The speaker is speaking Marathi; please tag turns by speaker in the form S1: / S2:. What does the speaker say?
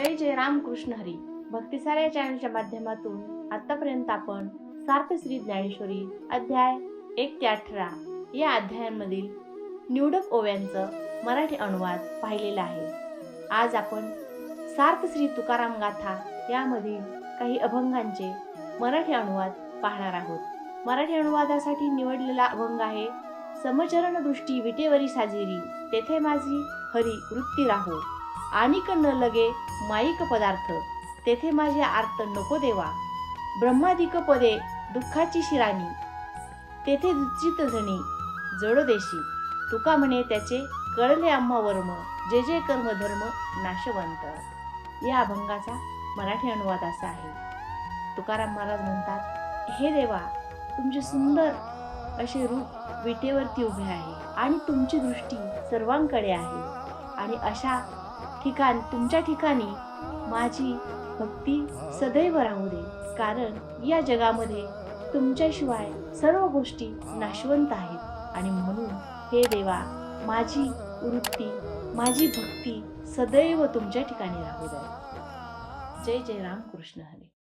S1: रामकृष्ण हरी. भक्तिसार या चॅनलच्या माध्यमातून आतापर्यंत आपण सार्थ श्री ज्ञानेश्वरी अध्याय एक ते अठरा या अध्यायांमधील निवडक ओव्यांचं मराठी अनुवाद पाहिलेला आहे. आज आपण सार्थ श्री तुकाराम गाथा यामधील काही अभंगांचे मराठी अनुवाद पाहणार आहोत. मराठी अनुवादासाठी निवडलेला अभंग आहे समचरण दृष्टी विटेवरी साजेरी. तेथे माझी हरी वृत्ती राहो. आणिक न लगे माईक पदार्थ. तेथे माझे आर्त नको देवा. ब्रह्मादिक पदे दुःखाची शिराणी. तेथे दुचित झणी जडोदेशी तुका म्हणे त्याचे कळले आम्हा वर्म जे जे कर्म धर्म नाशवंत. या अभंगाचा मराठी अनुवाद असा आहे. तुकाराम महाराज म्हणतात हे देवा तुमचे सुंदर असे रूप विटेवरती उभे आहे आणि तुमची दृष्टी सर्वांकडे आहे. आणि अशा ठिकाण तुमच्या ठिकाणी माझी भक्ती सदैव राहू दे. कारण या जगामध्ये तुमच्याशिवाय सर्व गोष्टी नाशवंत आहेत. आणि म्हणून हे देवा माझी वृत्ती माझी भक्ती सदैव तुमच्या ठिकाणी राहू दे. जय जय राम कृष्ण हरी.